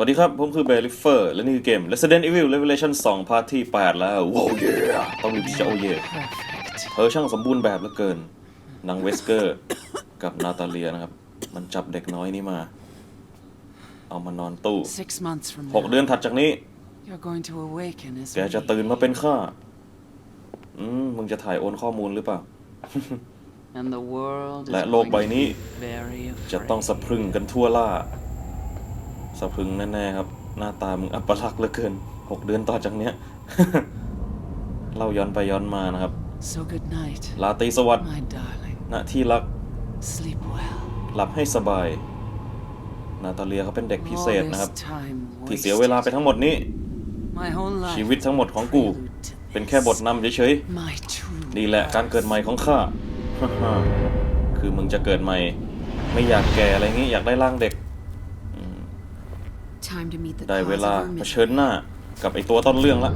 วัสดีครับ ผมคือเบลิเฟอร์และนี่คือเกม Resident Evil Revelation 2พาร์ทที่ 8 แล้วว้าวเย่ต้องมีที่จะโอเย่ Perfect. เธอช่างสมบูรณ์แบบเหลือเกินนางเวสเกอร์ กับนาตาเลียนะครับ มันจับเด็กน้อยนี้มา เอามานอนตู้ Six months from หก now, เดือนถัดจากนี้ you're going to awaken as แกจะตื่นมาเป็นข้าอืมมึงจะถ่ายโอนข้อมูลหรือเปล่า and the world is และโลก going ใบ to นี้ be very จะต้อง afraid. สะพรึงกันทั่วล่า สะพรึงแน่ๆครับ หน้าตามึงอัปลักษณ์เหลือเกินหกเดือนต่อจากเนี้ย เล่าย้อนไปย้อนมานะครับ So good night, ลาตรีสวัสดิ์ my darling. ณที่รัก Sleep well. หลับให้สบาย นาตาเลียเขาเป็นเด็กพิเศ All ษนะครับ this time ที่เสียเวลาไป wasted. ทั้งหมดนี้ My whole life ชีวิตทั้งหมดของกู prelude to เป็นแค่บท this. นำเฉย My true ๆนี่แหละการเกิดใหม่ของข้า คือมึงจะเกิดใหม่ ไม่อยากแก่อะไรงี้อยากได้ร่างเด็ก Time to meet the ได้ cause เว of ลา our เผ mission. ชิญหน้า กับไอตัวต้นเรื่องละ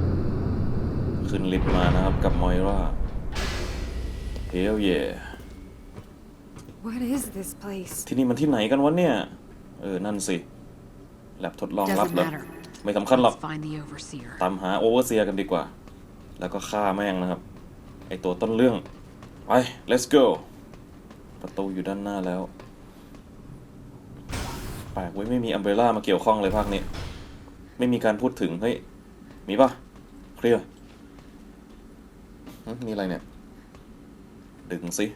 ขึ้นลิฟต์มานะครับ กับมอยราเฮลเย่ What is this place? ที่นี่มันที่ไหนกันวะเนี่ย เออ นั่นสิ แลบทดลองลับ Doesn't เหรอ matter. ไม่สำคัญหรอก Let's find the overseer. ตามหาโอเวอร์เซียกันดีกว่า แล้วก็ฆ่าแม่งนะครับ ไอตัวต้นเรื่อง ไป let's go ประตูอยู่ด้านหน้าแล้ว แปลกเว้ยไม่มีอัมเบร่ามาเกี่ยวข้องเลยภาคนี้ ไม่มีการพูดถึง เฮ้ย มีปะเคลียร์หึมีอะไรเนี่ย ดึงสิ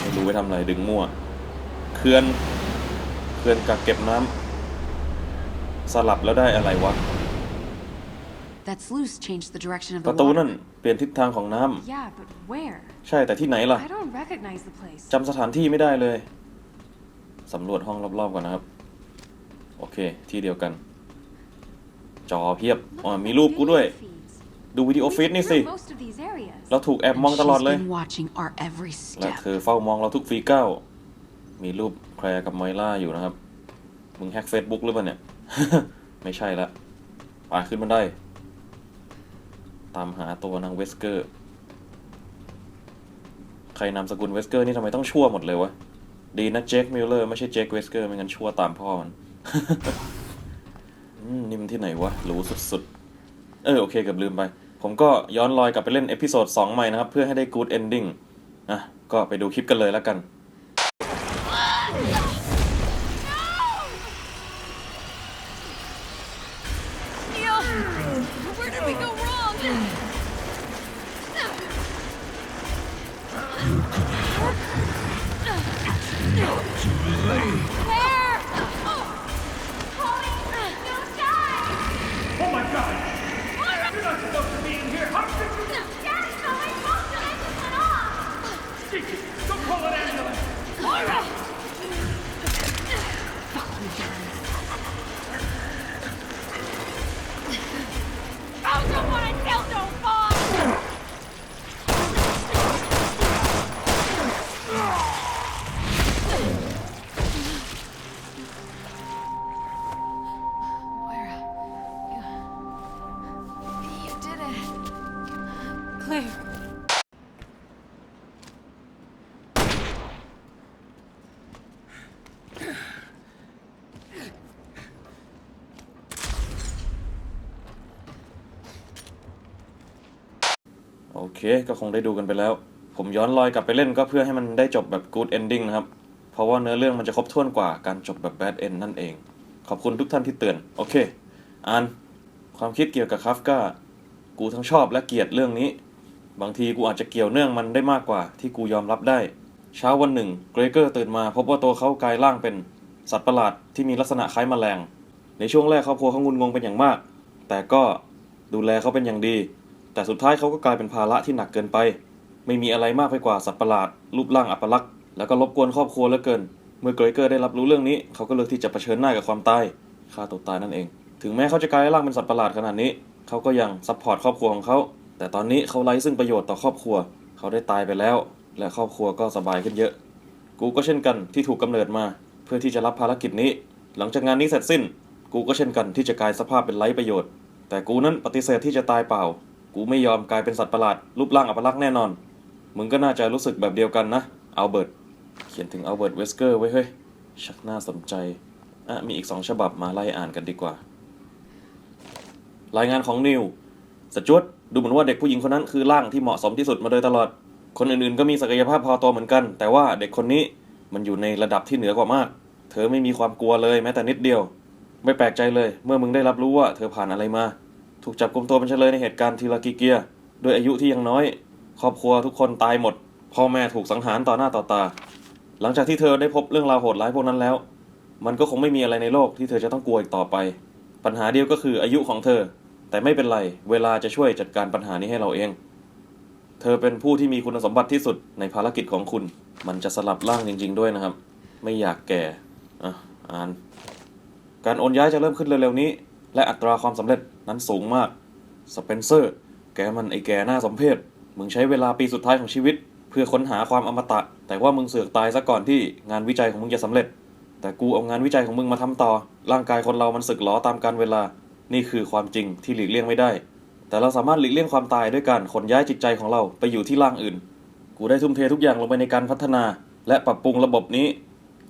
ไม่รู้ไปทำอะไร ดึงมั่วเคลื่อนเคลื่อนกักเก็บน้ำสลับแล้วได้อะไรวะ That sluice changed the direction of ป the ระตูนั่น water. เปลี่ยนทิศทางของน้ำ Yeah, but where? ใช่แต่ที่ไหนล่ะ I don't recognize the place. จำสถานที่ไม่ได้เลยสำรวจห้องรอบๆก่อนนะครับ โอเค ที่เดียวกัน จอเพียบอ๋อมีรูปกูด้วย Video feeds. ดูวิดีโอ We ฟีดนี่สิ secure most of these areas. เราถูกแอบมอง And ตลอด she's เลย been watching our every และ step. เธอเฝ้ามองเราทุกฟีก้าวมีรูปแคร์กับมอยล่าอยู่นะครับ มึงแฮกเฟซบุ๊กหรือเปล่าเนี่ย ไม่ใช่ละไปขึ้นบันไดตามหาตัวนางเวสเกอร์ ใครนามสกุลเวสเกอร์นี่ทำไมต้องชั่วหมดเลยวะ ดีนะเจคมิลเลอร์ไม่ใช่เจคเวสเกอร์ไม่งั้นชั่วตามพ่อมันอืม นี่มันที่ไหนวะหรูสุดๆ เออโอเคกับลืมไป ผมก็ย้อนรอยกลับไปเล่นเอพิโซด2ใหม่นะครับ เพื่อให้ได้กูดเอนดิ้งอะก็ไปดูคลิปกันเลยแล้วกัน เคก็คงได้ดูกันไปแล้ว ผมย้อนรอยกลับไปเล่นก็เพื่อให้มันได้จบแบบ good ending นะครับ เพราะว่าเนื้อเรื่องมันจะครบถ้วนกว่าการจบแบบ bad end นั่นเอง ขอบคุณทุกท่านที่เตือน โอเคอ่านความคิดเกี่ยวกับคาฟกากูทั้งชอบและเกลียดเรื่องนี้ บางทีกูอาจจะเกี่ยวเนื่องมันได้มากกว่าที่กูยอมรับได้ เช้าวันหนึ่ง เกรเกอร์ตื่นมา พบว่าตัวเขากลายร่างเป็นสัตว์ประหลาดที่มีลักษณะคล้ายแมลง ในช่วงแรกครอบครัวเขางุนงงเป็นอย่างมาก แต่ก็ดูแลเขาเป็นอย่างดี แต่สุดท้ายเขาก็กลายเป็นภาระที่หนักเกินไป ไม่มีอะไรมากไปกว่าสัตว์ประหลาด รูปร่างอัปลักษณ์แล้วก็รบกวนครอบครัวเหลือเกิน เมื่อเกรเกอร์ได้รับรู้เรื่องนี้ เขาก็เลือกที่จะเผชิญหน้ากับความตายฆ่าตัวตายนั่นเอง ถึงแม้เขาจะกลายร่างเป็นสัตว์ประหลาดขนาดนี้ เขาก็ยังซัพพอร์ตครอบครัวของเขา แต่ตอนนี้เขาไร้ซึ่งประโยชน์ต่อครอบครัว เขาได้ตายไปแล้ว และครอบครัวก็สบายขึ้นเยอะ กูก็เช่นกันที่ถูกกำเนิดมา เพื่อที่จะรับภารกิจนี้ หลังจากงานนี้เสร็จสิ้น กูก็เช่นกันที่จะกลายสภาพเป็นไร้ประโยชน์ แต่กูนั้นปฏิเสธที่จะตายเปล่า กูไม่ยอมกลายเป็นสัตว์ประหลาด รูปร่างอัปลักษณ์แน่นอน มึงก็น่าจะรู้สึกแบบเดียวกันนะอัลเบิร์ตเขียนถึงอัลเบิร์ตเวสเกอร์ไว้เฮ้ย ชักน่าสนใจ อะ มีอีกสองฉบับมาไล่อ่านกันดีกว่า รายงานของนิวสจวตดูเหมือนว่าเด็กผู้หญิงคนนั้นคือร่างที่เหมาะสมที่สุดมาโดยตลอด คนอื่นๆก็มีศักยภาพพอตัวเหมือนกัน แต่ว่าเด็กคนนี้มันอยู่ในระดับที่เหนือกว่ามาก เธอไม่มีความกลัวเลยแม้แต่นิดเดียว ไม่แปลกใจเลย เมื่อมึงได้รับรู้ว่าเธอผ่านอะไรมา ถูกจับกลุมตัวเป็นเฉลยในเหตุการณ์ทีลากิเกียด้วยอายุที่ยังน้อย ครอบครัวทุกคนตายหมด พ่อแม่ถูกสังหารต่อหน้าต่อตา หลังจากที่เธอได้พบเรื่องราวโหดร้ายพวกนั้นแล้ว มันก็คงไม่มีอะไรในโลกที่เธอจะต้องกลัวอีกต่อไป ปัญหาเดียวก็คืออายุของเธอ แต่ไม่เป็นไร เวลาจะช่วยจัดการปัญหานี้ให้เราเอง เธอเป็นผู้ที่มีคุณสมบัติที่สุดในภารกิจของคุณ มันจะสลับร่างจริง ๆ ด้วยนะครับ ไม่อยากแก่อะอ่านการโอนย้ายจะเริ่มขึ้นเร็วๆนี้ และอัตราความสำเร็จนั้นสูงมาก สเปนเซอร์ แกมันไอแกหน้าสมเพชมึงใช้เวลาปีสุดท้ายของชีวิต เพื่อค้นหาความอมตะ แต่ว่ามึงเสือกตายซะก่อนที่งานวิจัยของมึงจะสำเร็จ แต่กูเอางานวิจัยของมึงมาทำต่อ ร่างกายคนเรามันสึกหรอตามการเวลา นี่คือความจริงที่หลีกเลี่ยงไม่ได้ แต่เราสามารถหลีกเลี่ยงความตายด้วยการขนย้ายจิตใจของเราไปอยู่ที่ร่างอื่น กูได้ทุ่มเททุกอย่างลงไปในการพัฒนา และปรับปรุงระบบนี้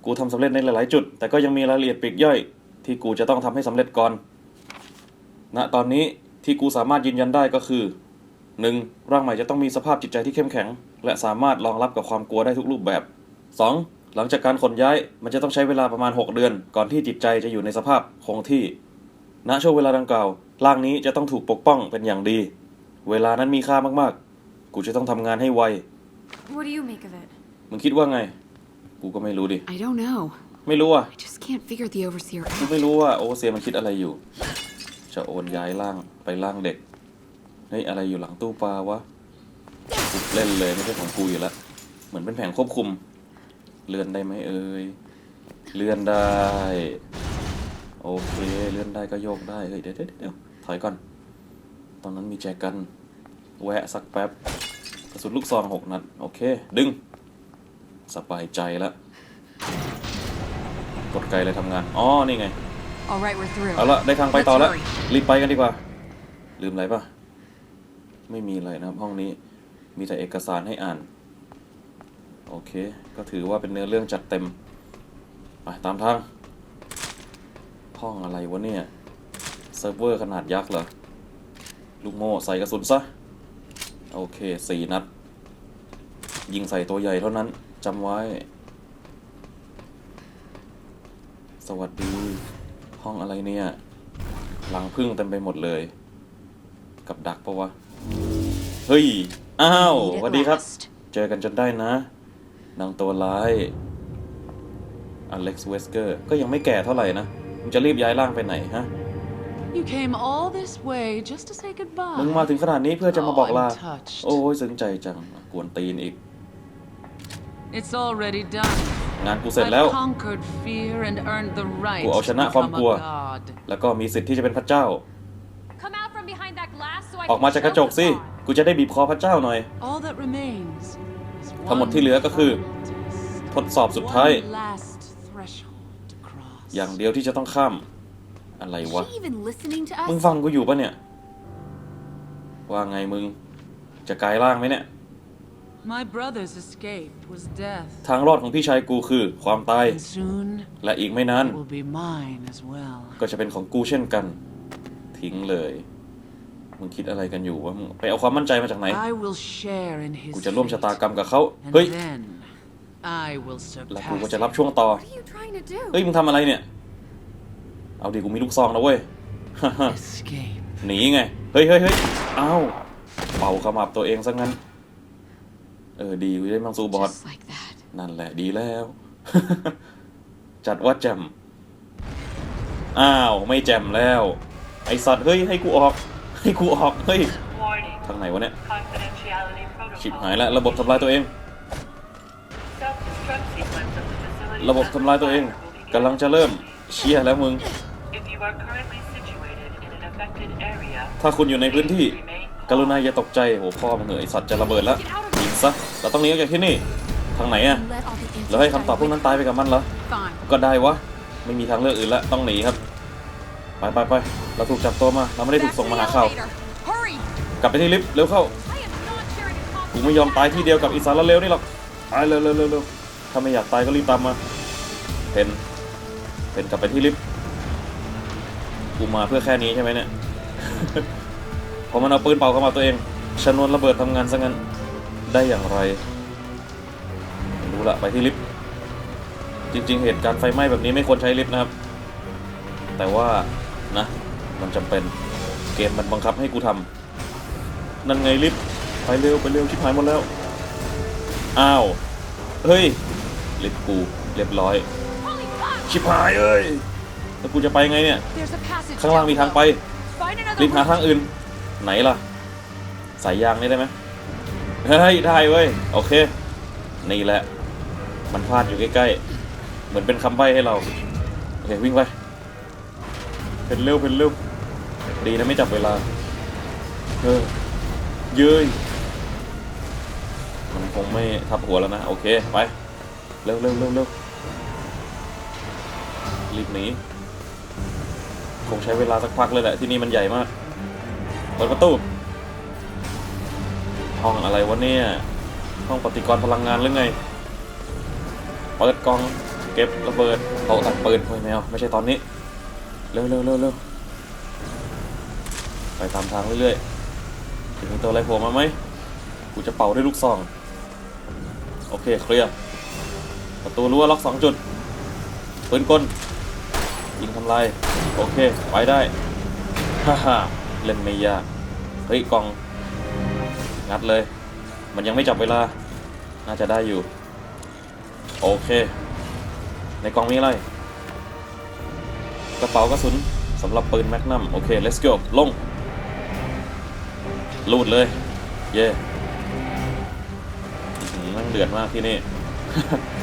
กูทำสำเร็จในหลาย ๆ จุด แต่ก็ยังมีรายละเอียดปลีกย่อย ที่กูจะต้องทำให้สำเร็จก่อน ณตอนนี้ที่กูสามารถยืนยันได้ก็คือ 1. ร่างใหม่จะต้องมีสภาพจิตใจที่เข้มแข็ง และสามารถรองรับกับความกลัวได้ทุกรูปแบบ 2. หลังจากการขนย้ายมันจะต้องใช้เวลาประมาณ 6 เดือน ก่อนที่จิตใจจะอยู่ในสภาพคงที่ ณช่วงเวลาดังกล่าว ร่างนี้จะต้องถูกปกป้องเป็นอย่างดี เวลานั้นมีค่ามากๆ กูจะต้องทำงานให้ไว What do you make of it? มึงคิดว่าไง กูก็ไม่รู้ดิ I don't know. ไม่รู้อะ I just can't figure the overseer กู out. ไม่รู้ว่าโอเวอร์เซียมันคิดอะไรอยู่ จะโอนย้ายร่างไปร่างเด็ก เฮ้ย อะไรอยู่หลังตู้ปลาวะกูเล่นเลยไม่ใช่ของกูอยู่แล้วเหมือนเป็นแผงควบคุม เลื่อนได้ไหมเอ่ย เลื่อนได้ โอเค เลื่อนได้ก็โยกได้ เฮ้ย เดี๋ยวเดี๋ยวเดี๋ยวถอยก่อน ตอนนั้นมีแจกัน แวะสักแป๊บ กระสุนลูกซองหกนัด โอเค ดึง สบายใจแล้วกดไกลเลยทำงาน อ๋อ นี่ไง All right, we're through. เอาละได้ทางไปต่อแล้ว Let's hurry. รีบไปกันดีกว่า ลืมอะไรปะไม่มีอะไรนะครับห้องนี้มีแต่เอกสารให้อ่าน โอเค ก็ถือว่าเป็นเนื้อเรื่องจัดเต็ม ไปตามทาง ห้องอะไรวะเนี่ย เซิร์ฟเวอร์ขนาดยักษ์เหรอ ลูกโม่ใส่กระสุนซะ โอเคสี่นัด ยิงใส่ตัวใหญ่เท่านั้นจำไว้ สวัสดี ห้องอะไรเนี่ยหลังพึ่งเต็มไปหมดเลย กับดักปะวะ เฮ้ย อ้าว Need ส it วัสดีครับ last. เจอกันจนได้นะ นางตัวร้าย อเล็กซ์เวสเกอร์ ก็ยังไม่แก่เท่าไหร่นะมึงจะรีบย้ายร่างไปไหนฮะ You came all this way just to say goodbye. มึงมาถึงขนาดนี้เพื่อจะมาบอกลา Oh, I'm touched. โอ้ยซึ้งใจจัง กวนตีนอีก It's already done. งานกูเสร็จแล้ว I've conquered fear and earned the right กูเอาชนะ to ความ become กลัว a god. แล้วก็มีสิทธิ์ที่จะเป็นพระเจ้า Come out from behind that glass so I ออกมาจากกระจกสิ กูจะได้บีบคอพระเจ้าหน่อย All that remains is ทั้งหมด one ที่เหลือก็คือ final test. ทดสอบสุดท้าย One last threshold to cross. อย่างเดียวที่จะต้องข้าม อะไร Is วะ she even listening to มึง us? ฟังกูอยู่ปะเนี่ย ว่าไงมึง จะกลายร่างไหมเนี่ย My brother's escape was death. ทางรอดของพี่ชายกูคือความตาย And soon และอีกไม่นาน it will be mine as well. ก็จะเป็นของกูเช่นกัน ทิ้งเลย มึงคิดอะไรกันอยู่วะมึงไปเอาความมั่นใจมาจากไหน I will share in his กูจะร่วมชะตากรรม fate. กับเขา And เฮ้ย then I will แล้ว surpass กูก็จะรับ him. ช่วงต่อ What are you trying to do? เฮ้ยมึงทำอะไรเนี่ย เอาดิกูมีลูกซองนะเว้ย Escape. หนีไง เฮ้ยเฮ้ยเฮ้ยอ้าวเป่าขมับตัวเองซะงั้น เออดีกูจะได้มังสู้บอส Just like that. นั่นแหละดีแล้ว จัดว่าแจมอ้าวไม่แจมแล้ว ไอสัตว์เฮ้ยให้กูออก ให้กูออกเฮ้ย Warning. ทางไหนวะเนี่ย Confidentiality protocol. ชิบหายแล้วระบบทำลายตัวเอง Self-destruct sequence of the facility ระบบทำลายตัวเองกำลังจะเริ่มเชียแล้วมึง If you are currently situated in an affected area, ถ้าคุณอยู่ในพื้นที่ please remain กรุณา calm. อย่าตกใจโอ้พ่อมึงเหอะไอสัตว์จะระเบิดแล้วยิง ซะเราต้องหนีออกจากที่นี่ ทางไหนอะ Let all the answers แล้วให้คำ die ตอบพวกนั้นตายไปกับมันเหรอ Fine. ก็ได้วะ ไม่มีทางเลือกอื่นแล้วต้องหนีครับ ไปไปไปเราถูกจับตัวมา เราไม่ได้ถูก Back ส่ง to มา the หาข่าว elevator. Hurry! กลับไปที่ลิฟต์เร็วเข้า I am not sharing a กูไม่ยอมตายที่เดียวกับอีสานละเลวนี่หรอกไปเร็วเร็วเร็วเร็วถ้าไม่อยากตายก็รีบตามมาเพนเพนกลับไปที่ลิฟต์กูมาเพื่อแค่นี้ใช่ไหมเนี่ยพอมันเอาปืนเป่าเข้ามาตัวเองชนวนระเบิดทำงานซะงั้น ได้อย่างไรไม่รู้ละไปที่ลิฟต์จริง ๆ เหตุการณ์ไฟไหม้แบบนี้ไม่ควรใช้ลิฟต์นะครับ แต่ว่านะ มันจำเป็นเกมมันบังคับให้กูทำนั่นไงลิฟต์ไปเร็วไปเร็วชิบหายหมดแล้วอ้าวเฮ้ยลิฟต์กูเรียบร้อย Holy fuck! ชิบหายเอ้ยแล้วกูจะไปไงเนี่ย There's a passage. ข้างล่างมีทางไป Find another รีบหาทางอื่น ไหนล่ะ สายยางนี่ได้ไหม เฮ้ยได้เว้ยโอเค นี่แหละ มันพลาดอยู่ใกล้ๆ เหมือนเป็นคำใบ้ให้เรา โอเค วิ่งไป เป็นเร็วเป็นเร็ว ดีนะไม่จับเวลา เออเย้ยมันคงไม่ทับหัวแล้วนะ โอเค ไป เร็วเร็วเร็วเร็วรีบหนีคงใช้เวลาสักพักเลยแหละ ที่นี่มันใหญ่มาก เปิดประตู ห้องอะไรวะเนี่ย ห้องปฏิกรณ์พลังงานหรือไง เปิดกล่อง เก็บระเบิดโต๊ะตัดปืนโอ้ยแมวไม่ใช่ตอนนี้ เร็วเร็วเร็วเร็วไปตามทางเรื่อยๆจะมีตัวอะไรโผล่มาไหมกูจะเป่าด้วยลูกซอง โอเคเคลียร์ ประตูรั้วล็อกสองจุดปืนกลยิงทำลาย โอเค ไปได้ ฮ่าฮ่าเล่นไม่ยาก เฮ้ยกล่อง งัดเลย มันยังไม่จับเวลา น่าจะได้อยู่ โอเค ในกล่องมีอะไร กระเป๋ากระสุนสำหรับปืนแมกนัมโอเค let's go ลง ลูดเลย เย่อื้อหือมันเดือดมากที่นี่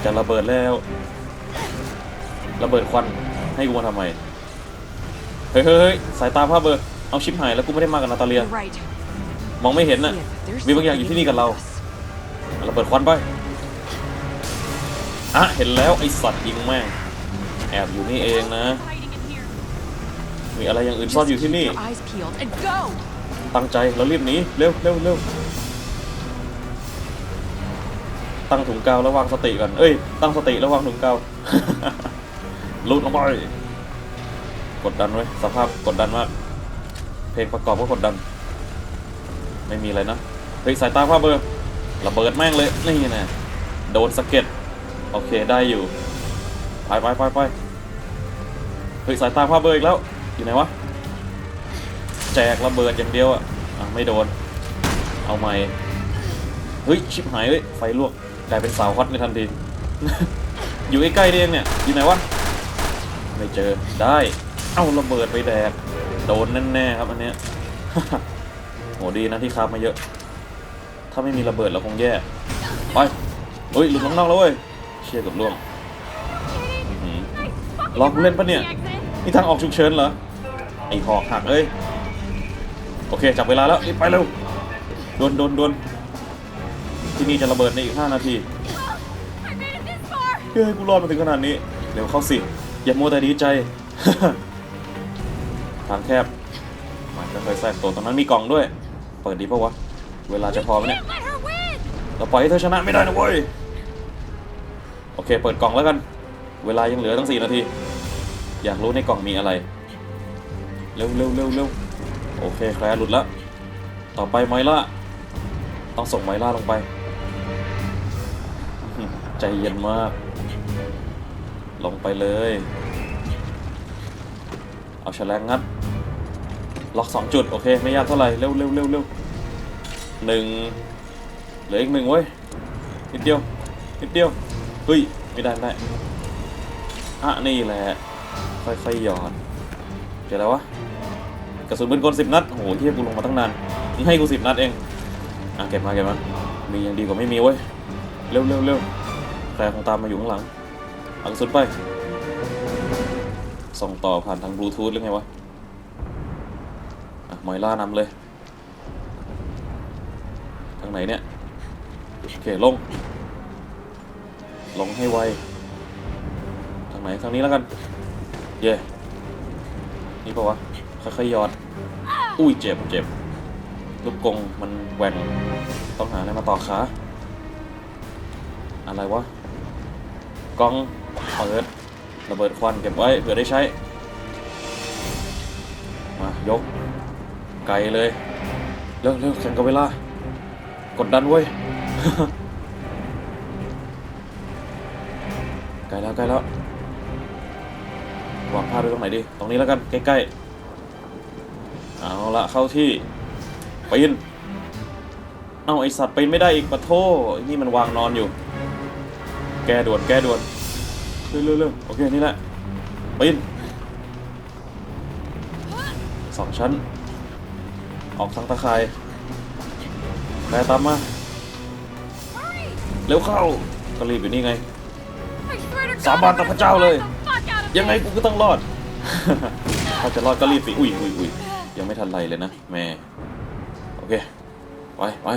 จะระเบิดแล้ว ระเบิดควันให้กูมาทำไม เฮ้ยเฮ้ยสายตาภาพเบอร์ เอาชิปหายแล้วกูไม่ได้มากับนาตาเลีย มองไม่เห็นน่ะ Yeah, but there's มีบางอย่างอยู่ที่นี่กับเรา something us. ระเบิดควันไปอะเห็นแล้วไอสัตว์ยิงแม่งแอบอยู่นี่เองนะ Hiding in here. มีอะไรอย่างอื่นซ่อนอยู่ที่นี่ Keep your eyes peeled and go. ตั้งใจแล้วรีบหนีเร็วเร็วเร็วตั้งถุงกาวแล้ววางสติก่อน เอ้ย ตั้งสติแล้ววางถุงกาวลุดลงไปกดดันไว้ยสภาพกดดันมาก เพลงประกอบก็กดดัน ไม่มีอะไรนะเฮ้ยสายตาภาพเบอร์ระเบิดแม่งเลยนี่นะโดนสะเก็ดโอเคได้อยู่ไปไปไปไปเฮ้ยสายตาภาพเบอร์อีกแล้วอยู่ไหนวะแจกระเบิดอย่างเดียวอะอะไม่โดน เอาไม่เฮ้ยชิบหายเฮ้ยไฟลวกกลายเป็นสาวฮอตในทันทีอยู่ใกล้ๆเองเนี่ยอยู่ไหนวะไม่เจอได้ เอ้าระเบิดไปแดกโดนแน่ๆครับอันเนี้ย โหดีนะที่คาบมาเยอะ ถ้าไม่มีระเบิดเราคงแย่ ไปเฮ้ยหลุดลงนอกแล้วเว้ย เชี่ยกับล่วงอื้อหือลองเล่นปะเนี่ย นี่ทางออกฉุกเฉินเหรอ ไอ้หอกหักเอ้ย โอเคจับเวลาแล้วรีบไปเร็วโดวนดวนดนที่นี่จะระเบิดในอีก 5 นาทีเฮ้ยกูรอดมาถึงขนาดนี้ เร็วเข้าสิ อย่ามัวแต่ดีใจ ทางแคบ มันจะเคยแทรกตัวตรงนั้นมีกล่องด้วย เปิดดีปะวะ เวลาจะพอไหมเนี่ย Can't let her win. เราปล่อยให้เธอชนะไม่ได้นะเว้ย โอเค เปิดกล่องแล้วกัน เวลายังเหลือตั้ง4นาที อยากรู้ในกล่องมีอะไร เร็วเร็วเร็วเร็วโอเคแคลร์หลุดแล้ว ต่อไปไมล่า ต้องส่งไมล่าลงไปอื้อหือใจเย็นมาก ลงไปเลย เอาแฉลงงัด ล็อกสองจุด โอเค ไม่ยากเท่าไหร่ เร็วเร็วเร็วเร็วหนึ่งเหลืออีกหนึ่งเว้ย นิดเดียว นิดเดียว เฮ้ย ไม่ได้ไม่ได้อะนี่แหละ ค่อยๆหยอดเจอแล้ววะ กระสุนปืนกลสิบนัดโอ้โหเทียกูลงมาตั้งนานมึงให้กูสิบนัดเอง อะเก็บมาเก็บมา มียังดีกว่าไม่มีเว้ย เร็วเร็วเร็วแฟร์คงตามมาอยู่ข้างหลังเอากระสุนไป ส่งต่อผ่านทางบลูทูธหรือไงวะ มอยล่านำเลย ทางไหนเนี่ย โอเค ลง ลงให้ไว ทางไหน ทางนี้แล้วกัน เย่นี่ปะวะ ค่อยๆยอด อุ้ยเจ็บเจ็บลูกกงมันแหว่งต้องหาอะไรมาต่อขาอะไรวะกล้องเปิดระเบิดควันเก็บไว้เผื่อได้ใช้ มายก ไกลเลยเร็วเร็วแข่งกับเวลา กดดันเว้ยใกล้แล้วใกล้แล้ววางผ้าไว้ตรงไหนดี ตรงนี้แล้วกัน ใกล้ๆ เอาละเข้าที่ปีนเอาไอสัตว์ปีนไม่ได้อีกปะโทนี่มันวางนอนอยู่ แกด่วนแกด่วนเร็วเร็วเร็วโอเค นี่แหละปีนสองชั้น ออกทางตะข่ายแปรตามมาเร็วเข้าก็รีบอยู่นี่ไง สาบานต่อพระเจ้าเลย ยังไงกูก็ต้องรอด ถ้าจะรอดก็รีบสิอุ้ยอุ้ยอุ้ยยังไม่ทันไรเลยนะแม่โอเคไปไป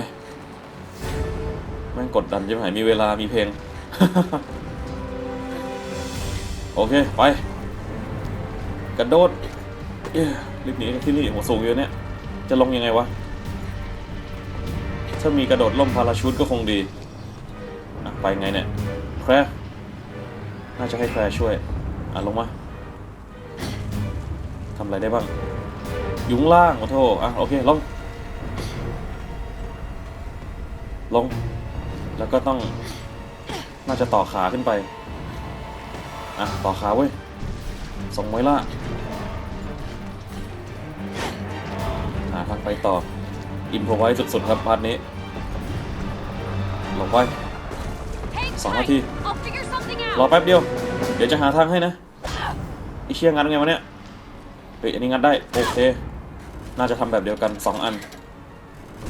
แม่งกดดันจะหายมีเวลามีเพลง โอเค ไป กระโดดรีบหนีที่นี่หัวสูงอยู่เนี่ย จะลงยังไงวะ ถ้ามีกระโดดล่มพาราชูตก็คงดีอะไปไงเนี่ย แคร์น่าจะให้แคร์ช่วย อะลงมาทำอะไรได้บ้าง ยุ้งล่างโอ้โทอะโอเคลง ลง แล้วก็ต้อง น่าจะต่อขาขึ้นไป อะ ต่อขาเว้ยส่งไว้ล่ะหา ทางไปต่อ อินโพไว้สุดๆครับพาร์ทนี้ลงไป Hang Sóng tight. thi. I'll figure something รอ out. แป๊บเดียว เดี๋ยวจะหาทางให้นะไอเชี่ยงัดไงวะเนี่ยเฮ้ยอันนี้งัดได้ โอเค น่าจะทำแบบเดียวกันสองอัน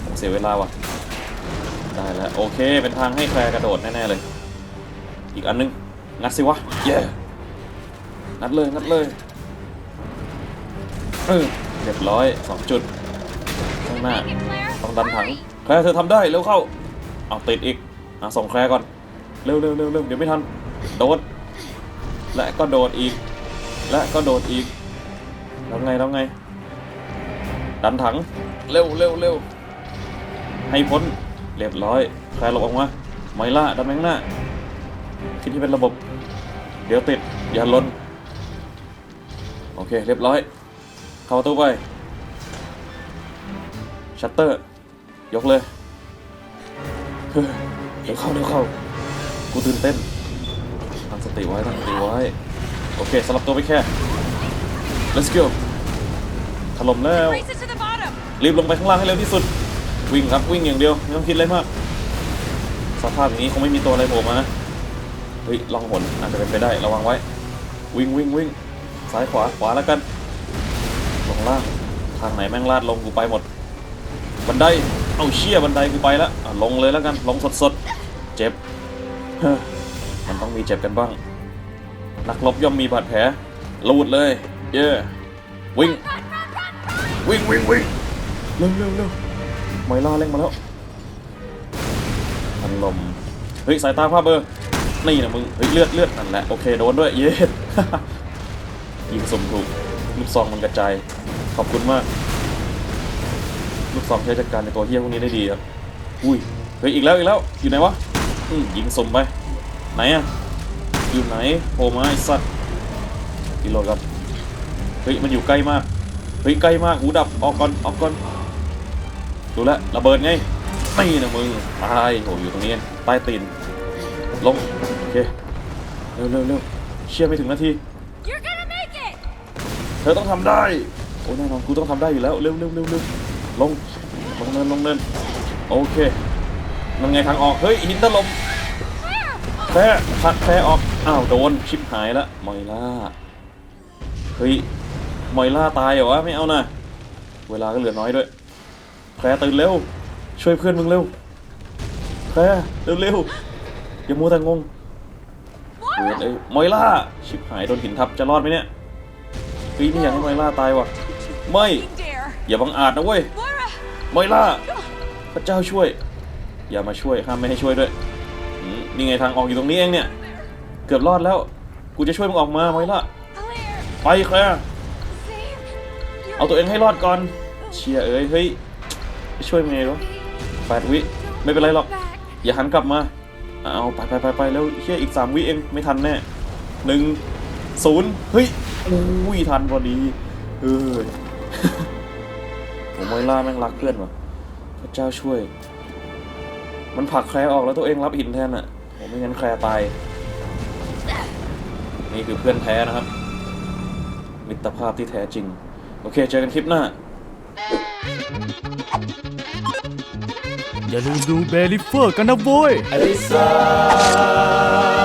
ผมเสียเวลาว่ะ ได้แล้ว โอเค เป็นทางให้แคลร์กระโดดแน่ ๆ เลย อีกอันนึง งัดสิวะ เย้งัดเลย งัดเลย เออเรียบร้อยสองจุดข้างหน้า Make it, Claire. ต้องดันถัง Hurry. แคลร์เธอทำได้เร็วเข้าเอาติดอีกอะส่งแคลร์ก่อน เร็วเร็วเร็วเร็วเดี๋ยวไม่ทัน โดด และก็โดดอีก และก็โดดอีก แล้วไงแล้วไง ดันถัง เร็วเร็วเร็วให้พ้น เรียบร้อย แคลร์หลบออกมาไมล่าดันแมข้างหน้าคิดที่เป็นระบบ เดี๋ยวติด อย่าหลนโอเค เรียบร้อย เข้าประตูไป ชัตเตอร์ ยกเลยเดี๋ยวเข้าเดี๋ยวเข้า กูตื่นเต้นตั้งสติไว้ตั้งสติไว้ โอเคสลับตัวไปแค่ let's go ถล่มแล้ว รีบลงไปข้างล่างให้เร็วที่สุด วิ่งครับวิ่งอย่างเดียว ไม่ต้องคิดอะไรมาก สภาพอย่างนี้คงไม่มีตัวอะไรโผล่มานะ เฮ้ยลองหนอาจจะเป็นไปได้ระวังไว้ วิ่งวิ่งวิ่งซ้ายขวาขวาแล้วกัน ลงล่าง ทางไหนแม่งลาดลงกูไปหมด บันได เอาเชี่ยบันไดกูไปแล้วอะลงเลยแล้วกัน ลงสดสดๆเจ็บเฮ้อมันต้องมีเจ็บกันบ้าง นักรบย่อมมีบาดแผลลูดเลย เย่วิ่ง วิ่งวิ่งวิ่งเร็วเร็วเร็วไมล่าเร่งมาแล้วพันลม เฮ้ย สายตาภาพเบอร์ นี่นะมึง เฮ้ย เลือดเลือดนั่นแหละ โอเค โดนด้วย เย็ดยิงสมถูกลูกซองมันกระจาย ขอบคุณมาก ลูกซองใช้จัดการในตัวเฮี้ยพวกนี้ได้ดีครับ อุ้ย เฮ้ยอีกแล้วอีกแล้ว อยู่ไหนวะอืมยิงสมไป ไหนอะอยู่ไหนโผล่มาไอ้สัตว์กิโลครับ เฮ้ยมันอยู่ใกล้มาก เฮ้ยใกล้มากหูดับออกก่อนออกก่อน ดูแลวระเบิดไงตีนะมึงตายโหอยู่ตรงนี้เองใต้ตีนลงโอเคเร็วเร็วเร็วเชื่อไม่ถึงนาที You're gonna make it. เธอต้องทำได้ โอ้แน่นอนกูต้องทำได้อยู่แล้วเร็วเร็วเร็วเร็ว ลง ลงเนินลงเนินโอเคนั่นไงทางออก เฮ้ย หินถล่มแพ้พัดแพ้ออก อ้าว โดน ชิบหายละมอยล่า เฮ้ยมอยล่าตายเหรอวะ ไม่เอานะเวลาก็เหลือน้อยด้วยแพรตื่นเร็ว ช่วยเพื่อนมึงเร็วแพรเร็วเร็วอย่ามัวแต่งงเวรเอ้ยมอยล่า ชิบหายโดนหินทับ จะรอดไหมเนี่ยเฮ้ยนี่อยากให้มอยล่าตายว่ะ ไม่ อย่าบังอาจนะเว้ย Moira. มอยล่า พระเจ้าช่วย อย่ามาช่วยห้ามไม่ให้ช่วยด้วย นี่ไงทางออกอยู่ตรงนี้เองเนี่ย เกือบรอดแล้ว กูจะช่วยมึงออกมามอยล่า ไปแคลร์เอาตัวเองให้รอดก่อน เชียเอ้ย เฮ้ย ช่วยมึงไงวะแปดวิ ไม่เป็นไรหรอก อย่าหันกลับมา เอาไปไปไปไปแล้วเชี่ยอีกสามวิเองไม่ทันแน่หนึ่งศูนย์เฮ้ยอุ้ยทันพอดีเฮ้ย ผมมอยล่าแม่งรักเพื่อนวะพระเจ้าช่วย มันผลักแคร์ออกแล้วตัวเองรับหินแทนอะผมไม่งั้นแคร์ตาย นี่คือเพื่อนแท้นะครับ มิตรภาพที่แท้จริง โอเค เจอกันคลิปหน้า อย่าลืมดูเบลิเฟอร์กันนะโว้ยไอ้ซ่า